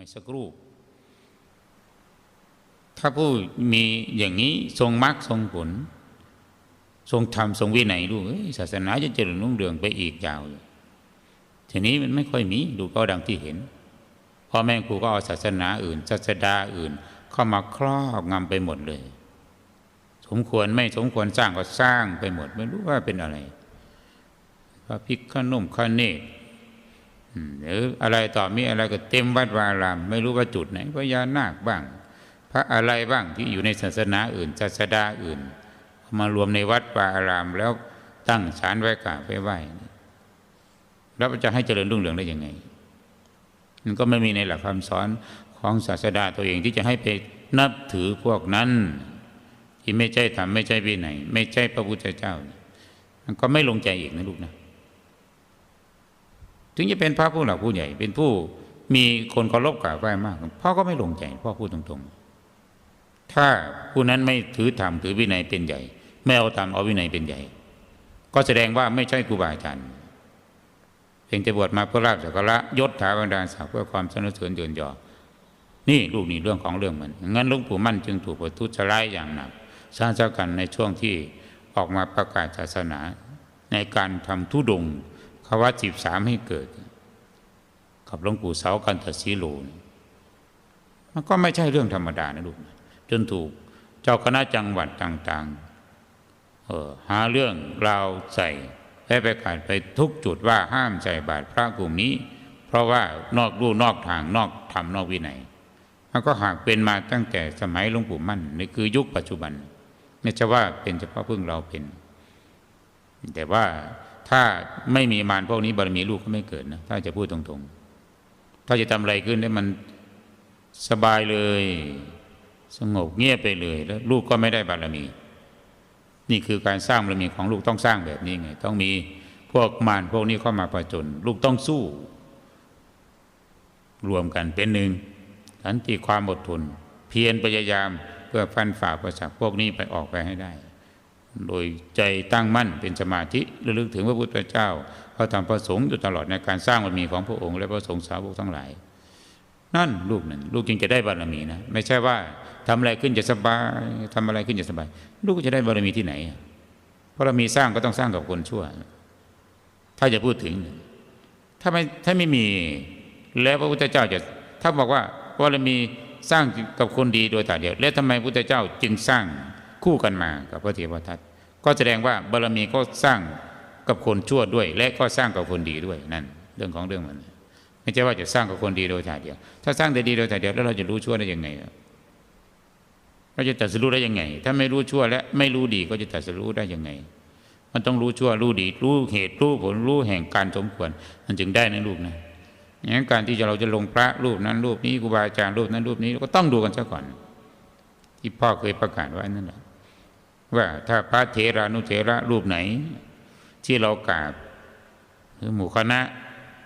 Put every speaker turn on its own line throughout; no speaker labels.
ไม่สักรูปถ้าผู้มีอย่างนี้ทรงมรรคทรงผล ทรงธรรมทรงวินัยดูเอ้ยศาสนาจะเจริญรุ่งเรืองไปอีกยาวเลยทีนี้มันไม่ค่อยมีดูก็ดังที่เห็นพ่อแม่ครูก็เอาศาสนาอื่นศาสดาอื่น เข้ามาครอบงำไปหมดเลย สมควรไม่สมควรสร้างก็สร้างไปหมด ไม่รู้ว่าเป็นอะไรพระพิกขนุ่มขเนต หรืออะไรต่อมีอะไรก็เต็มวัดวาราม ไม่รู้ว่าจุดไหนพญานาคบ้าง พระอะไรบ้างที่อยู่ในศาสนาอื่นศาสดาอื่น มารวมในวัดวาอาราม แล้วตั้งศาลไว้กราบไว้ไหว้แล้วจะให้เจริญรุ่งเรืองได้ยังไง มันก็ไม่มีในหลักคำสอนของศาสดาตัวเองที่จะให้ไปนับถือพวกนั้น ที่ไม่ใช่ทำไม่ใช่วินัยไม่ใช่พระพุทธเจ้า มันก็ไม่ลงใจอีกนะลูกนะ ถึงจะเป็นพระผู้หลักผู้ใหญ่ เป็นผู้มีคนเคารพกราบไหว้มาก พ่อก็ไม่ลงใจพ่อพูดตรงๆ ถ้าผู้นั้นไม่ถือธรรมถือวินัยเป็นใหญ่ ไม่เอาธรรมเอาวินัยเป็นใหญ่ ก็แสดงว่าไม่ใช่ครูบาอาจารย์เพียงจะบวชมาเพื่อลาบสักการะยศถาบรรดาศักดิ์เพื่อความสนุกสนเยินยอนี่ลูกนี่เรื่องของเรื่องมันงั้นหลวงปู่มั่นจึงถูกประทุษร้ายอย่างหนักสร้างเจ้ากันในช่วงที่ออกมาประกาศศาสนาในการทำทุดง ควัจีบสามให้เกิด กับหลวงปู่เสากันตศีโลมันก็ไม่ใช่เรื่องธรรมดานะลูกจนถูกเจ้าคณะจังหวัดต่างๆเออหาเรื่องราวใส่และไปขาดไปทุกจุดว่าห้ามใส่บาตรพระกลุ่มนี้ เพราะว่านอกรูนอกทางนอกธรรมนอกวินัยมันก็หากเป็นมาตั้งแต่สมัยหลวงปู่มั่นนี่คือยุคปัจจุบันไม่ใช่ว่าเป็นเฉพาะเพิ่งเราเป็น แต่ว่า ถ้าไม่มีมารพวกนี้บารมีลูกก็ไม่เกิดนะถ้าจะพูดตรงๆ ถ้าจะทำอะไรขึ้นได้มันสบายเลย สงบเงียบไปเลยแล้ว ลูกก็ไม่ได้บารมี นี่คือการสร้างบารมีของลูกต้องสร้างแบบนี้ไง ต้องมีพวกมารพวกนี้เข้ามาประจน ลูกต้องสู้ รวมกันเป็นหนึ่งสันติความอดทน เพียรพยายามเพื่อฟันฝ่าประสักพวกนี้ไปออกไปให้ได้ โดยใจตั้งมั่นเป็นสมาธิระลึกถึงพระพุทธเจ้าพระธรรมพระสงฆ์อยู่ตลอดในการสร้างบารมีของพระองค์ และพระสงฆ์สาวกทั้งหลาย นั่นลูกนั่นลูกจึงจะได้บารมีนะไม่ใช่ว่าทำอะไรขึ้นจะสบายทำอะไรขึ้นจะสบาย ลูกจะได้บารมีที่ไหนเพรารมีสร้างก็ต้องสร้างกับคนชั่ว ถ้าจะพูดถึง ถ้าไม่ถ้าไม่มีแล้วพระพุทธเจ้าจะถ้าบอกว่าบารมีสร้างกับคนดีโดยถ่ายเดียว แล้วทำไมพระพุทธเจ้าจึงสร้างคู่กันมากับพระเทวทัต ก็แสดงว่าบารมีก็สร้างกับคนชั่วด้วย และก็สร้างกับคนดีด้วยนั่น เรื่องของเรื่องมัน ไม่ใช่ว่าจะสร้างกับคนดีโดยถ่ายเดียว ถ้าสร้างแต่ดีโดยถ่ายเดียวแล้วเราจะรู้ชั่วได้ยังไงเราจะตัดสู้ได้ยังไง ถ้าไม่รู้ชั่วและไม่รู้ดีก็จะตัดสู้ได้ยังไง มันต้องรู้ชั่วรู้ดี รู้เหตุรู้ผลรู้แห่งการสมควร มันจึงได้นะลูกนะอย่างนั้นการที่เราจะลงพระรูปนั้นรูปนี้ครูบาอาจารย์รูปนั้นรูปนี้ก็ต้องดูกันซะก่อนที่พ่อเคยประกาศไว้นั่นแหละ ว่าถ้าพระเถรานุเถระรูปไหน ที่เรากราบหรือหมู่คณะ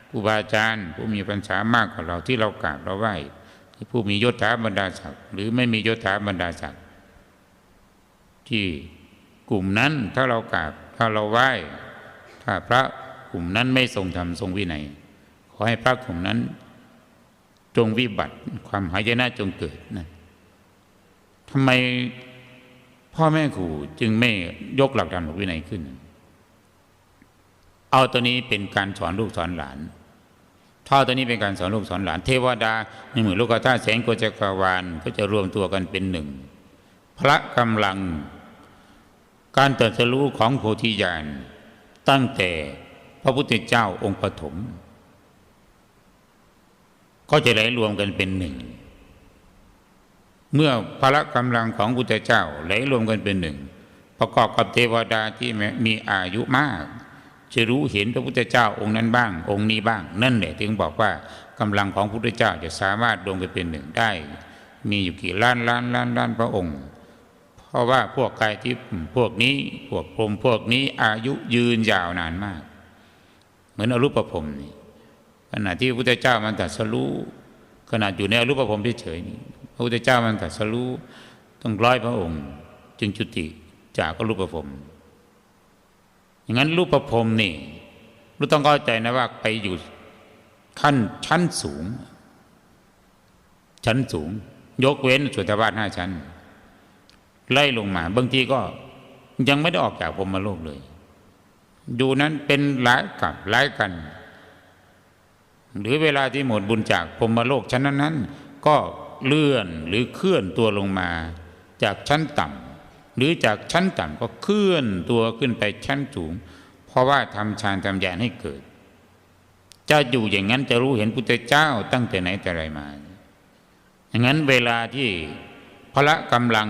ครูบาอาจารย์ผู้มีปัญญามากกว่าเราที่เรากราบเราไหว้ผู้มียศถาบรรดาศักดิ์หรือไม่มียศถาบรรดาศักดิ์ที่กลุ่มนั้นถ้าเรากราบถ้าเราไหว้ถ้าพระกลุ่มนั้นไม่ทรงธรรมทรงวินัยขอให้พระกลุ่มนั้น จงวิบัติความหายนะจงเกิดนะทำไม พ่อแม่ครูจึงไม่ยกหลักธรรมวินัยขึ้น เอาตัวนี้เป็นการสอนลูกสอนหลานถ้าตัวนี้เป็นการสอนลูกสอนหลาน เทวดาในหมู่ลูกธาตุแสงโกจักรวาลก็จะรวมตัวกันเป็นหนึ่ง พระกำลัง การตรัสรู้ของโพธิญาณตั้งแต่พระพุทธเจ้าองค์ปฐมก็จะไหลรวมกันเป็นหนึ่ง เมื่อพละกำลังของพุทธเจ้าไหลรวมกันเป็นหนึ่ง ประกอบกับเทวดาที่มีอายุมาก จะรู้เห็นพระพุทธเจ้าองค์นั้นบ้าง องค์นี้บ้าง นั่นแหละถึงบอกว่ากำลังของพระพุทธเจ้าจะสามารถรวมกันเป็นหนึ่งได้ มีอยู่กี่ล้านล้านล้านล้านพระองค์ เพราะว่าพวกกายทิพย์พวกนี้พวกพรมพวกนี้อายุยืนยาวนานมาก เหมือนอรูปภพนี่ขณะที่พระพุทธเจ้ามันตัดสรู้ขนาดอยู่ในอรูปภพเฉยๆนี่พ ระพุทธเจ้ามันตัดสรู้ต้องร้อยพระองค์ จึงจุติจากรูปภพอย่างนั้นรูปภพนี่รู้ต้องเข้าใจนะว่าไปอยู่ขั้นชั้นสูง ชั้นสูง ยกเว้นสุทธวาสห้าชั้น ไล่ลงมาบางทีก็ยังไม่ได้ออกจากพรหมโลกเลยอยู่นั้นเป็นหลายกับหลายกัน หรือเวลาที่หมดบุญจากพรหมโลกชั้นนั้น ๆ ก็ เลื่อนหรือเคลื่อนตัวลงมา จากชั้นต่ำหรือจากชั้นต่ำก็เคลื่อนตัวขึ้นไปชั้นสูง เพราะว่าทำฌานทำญาณให้เกิด จะอยู่อย่างนั้นจะรู้เห็นพุทธเจ้าตั้งแต่ไหนแต่ไรมาอย่างนั้นเวลาที่พละกำลัง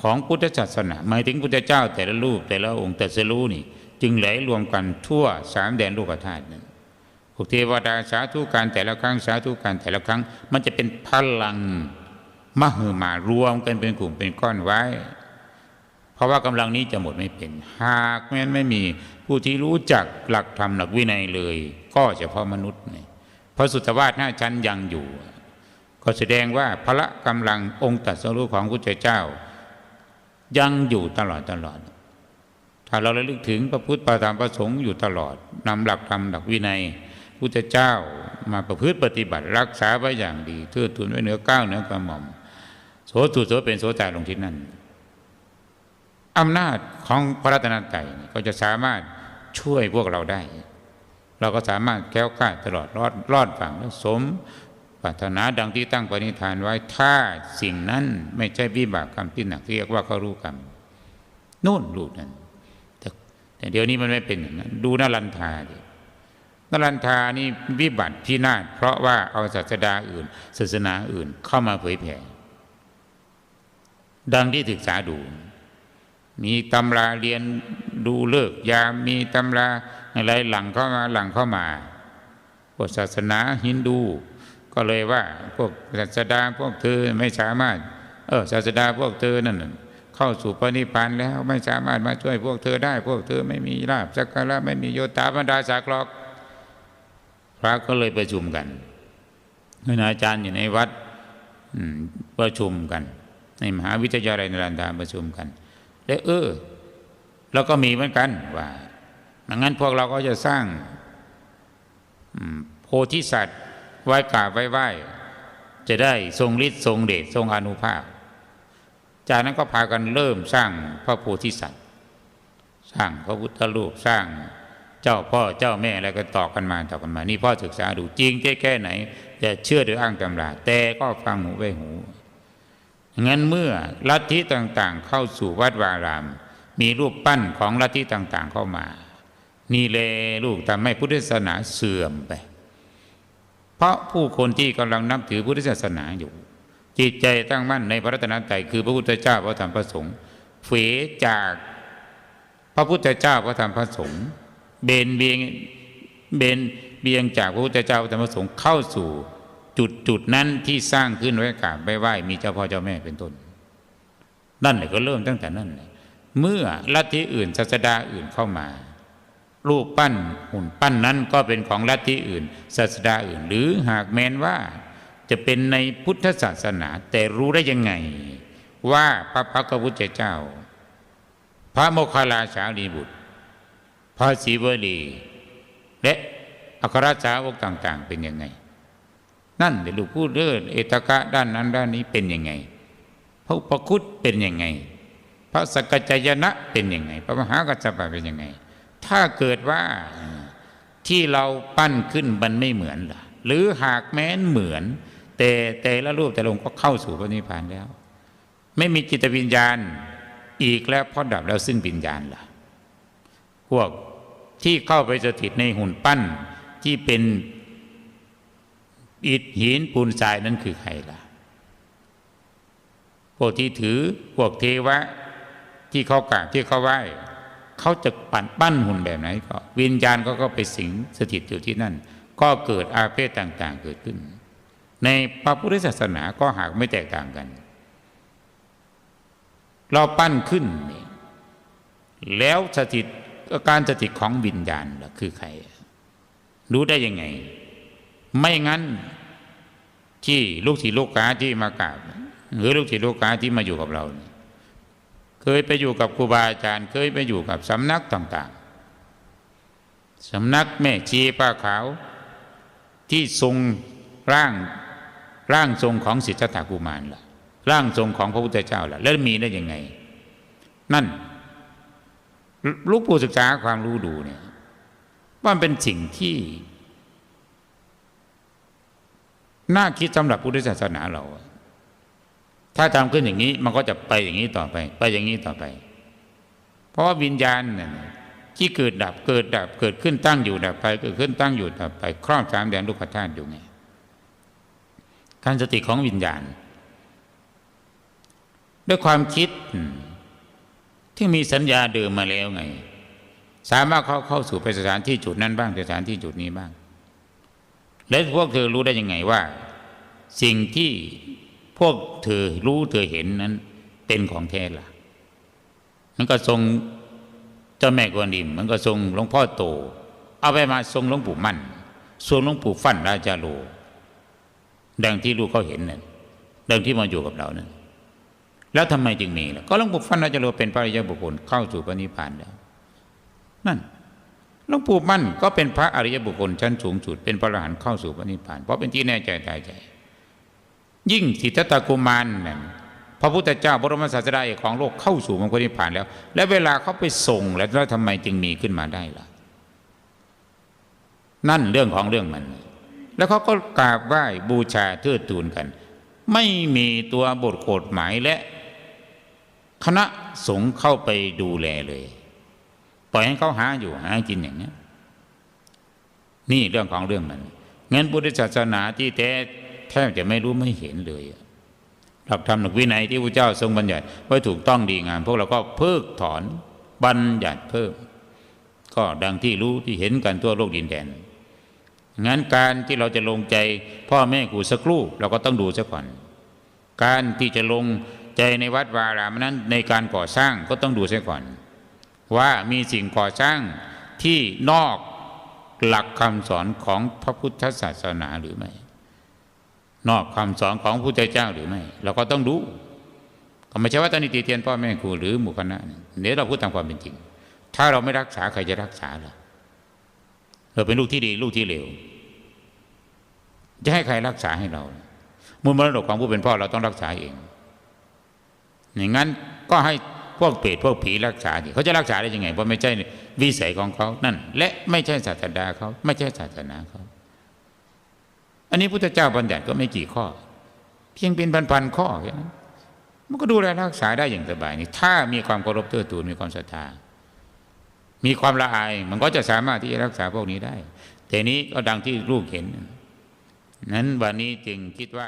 ของพุทธศาสนาหมายถึงพุทธเจ้าแต่ละรูปแต่ละองค์แต่ละรู้นี่ จึงไหลรวมกันทั่วสามแดนโลกธาตุนั้น กเทวดาสาธุการแต่ละครั้งสาธุการแต่ละครั้ง มันจะเป็นพลังมหึมารวมกันเป็นกลุ่มเป็นก้อนไว้ เพราะว่ากำลังนี้จะหมดไม่เป็น หากแม้นไม่มีผู้ที่รู้จักหลักธรรมหลักวินัยเลย ก็เฉพาะมนุษย์นี่เพระสุตวาสห้าชั้นยังอยู่ ก็แสดงว่าพละกำลังองค์ตรัสรู้ของพระเจ้า ยังอยู่ตลอดตลอด ถ้าเราระลึกถึงพระพุทธประธรรมประสงค์อยู่ตลอดนำหลักธรรมหลักวินัย พุทธเจ้ามาประพฤติปฏิบัติรักษาไว้อย่างดีเทื่อทุนไว้เหนือก้าวเหนือกระหม่อม โสตุโสเป็นโสตาลงที่นั่นอำนาจของพระรัตนตรัยก็จะสามารถช่วยพวกเราได้ เราก็สามารถแก้วกล้าตลอดรอดรอดฝั่งและสมปรารถนาดังที่ตั้งปณิธานไว้ถ้าสิ่งนั้นไม่ใช่วิบากกรรมที่หนักเรียกว่าเขารู้กรรมนู่นรู้นั่นแต่เดี๋ยวนี้มันไม่เป็นอย่างนั้นดูนารันทาดิ นรันทานี่วิบัติพินาศเพราะว่าเอาศาสดาอื่น ศาสนาอื่นเข้ามาเผยแผ่ดังที่ศึกษาดู มีตำราเรียนดูเลิกยามมีตำราอะไรหลังเข้ามาหลังเข้ามาพวกศาสนาฮินดู ก็เลยว่าพวกศาสดาพวกเธอไม่สามารถ เออศาสดาพวกเธอนั่นเข้าสู่ปณิพานแล้วไม่สามารถมาช่วยพวกเธอได้ พวกเธอไม่มีลาบสักการะไม่มีโยตาบรรดาสากลอก พระก็เลยประชุมกันคณาจารย์อยู่ในวัดประชุมกัน ในมหาวิทยาลัยนรันทาประชุมกัน แล้วเออแล้วก็มีเหมือนกันว่างั้นพวกเราก็จะสร้างโพธิสัตว์ไหว้กราบไว้ไหว้จะได้ทรงฤทธิ์ทรงเดชทรงอนุภาพ จากนั้นก็พากันเริ่มสร้างพระโพธิสัตว์ สร้างพระพุทธรูปสร้าง เจ้าพ่อเจ้าแม่อะไรก็ต่อกันมาต่อกันมา นี่พ่อศึกษาดูจริงแค่ไหนจะเชื่อโดยอ้างตำราแต่ก็ฟังหูไว้หูงั้นเมื่อลัทธิต่างๆ เข้าสู่วัดวาราม มีรูปปั้นของลัทธิต่างๆเข้ามา นี่เลยลูกทำให้พุทธศาสนาเสื่อมไป เพราะผู้คนที่กำลังนับถือพุทธศาสนาอยู่ จิตใจตั้งมั่นในพระรัตนตรัยคือพระพุทธเจ้าพระธรรมพระสงฆ์เฟจากพระพุทธเจ้าพระธรรมพระสงฆ์ เบนเบียงเบนเบียงจากพระพุทธเจ้าธรรมสงฆ์เข้าสู่จุดจุดนั้นที่สร้างขึ้นไว้กราบไว้ไหว้มีเจ้าพ่อเจ้าแม่เป็นต้น นั่นแหละก็เริ่มตั้งแต่นั้นเลยเมื่อลัทธิอื่นศาสดาอื่นเข้ามา รูปปั้นหุ่นปั้นนั้นก็เป็นของลัทธิอื่น ศาสดาอื่น หรือหากแม้นว่า จะเป็นในพุทธศาสนา แต่รู้ได้ยังไง ว่าพระพักพุทธเจ้า พระโมคคัลลาสารีบุตร ระศรีวลี และอัครสาวกต่าง ๆ เป็นยังไง นั่นเดี๋ยวลูกพูดเรื่องเอตกะด้านนั้นด้านนี้เป็นยังไง พระอุปคุตเป็นยังไง พระสกจายนะเป็นยังไง พระมหากัจจปะเป็นยังไง ถ้าเกิดว่าที่เราปั้นขึ้นมันไม่เหมือนล่ะ หรือหากแม้นเหมือน แต่แต่ละรูปแต่ลงก็เข้าสู่พระนิพพานแล้ว ไม่มีจิตวิญญาณอีกแล้วพราะดับแล้วซึ่งวิญญาณล่ะ พวก ที่เข้าไปสถิตในหุ่นปั้นที่เป็นอิฐหินปูนทรายนั้นคือใครล่ะ พวกที่ถือพวกเทวะที่เขากราบที่เขาไหว้เขาจะปั่นปั้นหุ่นแบบไหนก็ วิญญาณก็ก็ไปสิงสถิตอยู่ที่นั่น ก็เกิดอาเพศต่างๆ เกิดขึ้น ในพระพุทธศาสนาก็หากไม่แตกต่างกัน เราปั้นขึ้น แล้วสถิต การสถิตของวิญญาณล่ะคือใคร รู้ได้ยังไง ไม่งั้นที่ลูกศิษย์ลูกกาที่มากราบหรือลูกศิษย์ลูกกาที่มาอยู่กับเราเนี่ยเคยไปอยู่กับครูบาอาจารย์ เคยไปอยู่กับสำนักต่างๆสำนักแม่ชีป้าขาว ที่ทรงร่างร่างทรงของสิทธัตถกุมารล่ะร่างทรงของพระพุทธเจ้าล่ะ แล้วมีได้ยังไง นั่น ลูกผู้ศึกษาความรู้ดูเนี่ยว่ามันเป็นสิ่งที่ น่าคิดสำหรับพุทธศาสนาเรา ถ้าทำขึ้นอย่างนี้ มันก็จะไปอย่างนี้ต่อไป ไปอย่างนี้ต่อไป เพราะว่าวิญญาณเนี่ยที่เกิดดับเกิดดับเกิดขึ้นตั้งอยู่ดับไปเกิดขึ้นตั้งอยู่ดับไป ครอบสามแดนลูกธาตุอยู่ไงการสติของวิญญาณ ด้วยความคิด ที่มีสัญญาเดิมมาแล้วไง สามารถเข้าเข้าสู่ไปสถานที่จุดนั้นบ้างสถานที่จุดนี้บ้าง แล้วพวกเธอรู้ได้ยังไงว่า สิ่งที่พวกเธอรู้เธอเห็นนั้น เป็นของแท้ล่ะมันก็ทรงเจ้าแม่กวนอิมมันก็ทรงหลวงพ่อโต เอาไปมาทรงหลวงปู่มั่นทรงหลวงปู่ฟั่นราชาโลดังที่ลูกเขาเห็นนั่นดังที่มาอยู่กับเรานั่น แล้วทำไมจึงมีล่ะก็หลวงปู่ฟั่นราชาโลเป็นพระอริยบุคคลเข้าสู่พระนิพพานแล้วนั่นหลวงปู่มั่นก็เป็นพระอริยบุคคลชั้นสูงสุดเป็นพระอรหันต์เข้าสู่พระนิพพาน เพราะเป็นที่แน่ใจตายใจ ยิ่งสิทธัตถกุมารนั่นพระพุทธเจ้าบรมศาสดาเอกของโลกเข้าสู่มรรคนิพพานแล้ว และเวลาเขาไปส่งแล้วแล้วทำไมจึงมีขึ้นมาได้ล่ะ นั่นเรื่องของเรื่องมัน แล้วเขาก็กราบไหว้บูชาเทิดทูนกัน ไม่มีตัวบทกฎหมายและ คณะสงฆ์เข้าไปดูแลเลย ปล่อยให้เขาหาอยู่หากินอย่างนี้นี่เรื่องของเรื่องมันงั้นพุทธศาสนาที่แท้แทบจะไม่รู้ไม่เห็นเลยหลักธรรมหลักวินัยที่พระเจ้าทรงบัญญัติไว้ถูกต้องดีงามพวกเราก็เพิกถอนบัญญัติเพิ่ม ก็ดังที่รู้ที่เห็นกันทั่วโลกดินแดนงั้นการที่เราจะลงใจพ่อแม่ครูสักครู่เราก็ต้องดูซะก่อน การที่จะลง ใจในวัดวารามนั้นในการก่อสร้างก็ต้องดูซะก่อน ว่ามีสิ่งก่อสร้างที่นอกหลักคำสอนของพระพุทธศาสนาหรือไม่ นอกคำสอนของพระพุทธเจ้าหรือไม่ เราก็ต้องดูก็ไม่ใช่ว่าตอนนี้ตีเตียนพ่อแม่ครูหรือหมู่คณะเดี๋ยวเราพูดตามความเป็นจริง ถ้าเราไม่รักษาใครจะรักษาล่ะเราเป็นลูกที่ดีลูกที่เลวจะให้ใครรักษาให้เรามูลมรดกของผู้เป็นพ่อเราต้องรักษาเอง อย่างนั้นก็ให้พวกเปรตพวกผีรักษาดิเขาจะรักษาได้ยังไงเพราะไม่ใช่วิสัยของเขานั่น และไม่ใช่ศาสดาเขาไม่ใช่ศาสนาเขาอันนี้พุทธเจ้าบัญญัติก็ไม่กี่ข้อ เพียงเป็นพันๆข้อแค่นั้นมันก็ดูแลรักษาได้อย่างสบายนี่ถ้ามีความเคารพเทิดทูนมีความศรัทธามีความละอาย มันก็จะสามารถที่จะรักษาพวกนี้ได้ แต่นี้ก็ดังที่ลูกเห็น นั้นวันนี้จึงคิดว่า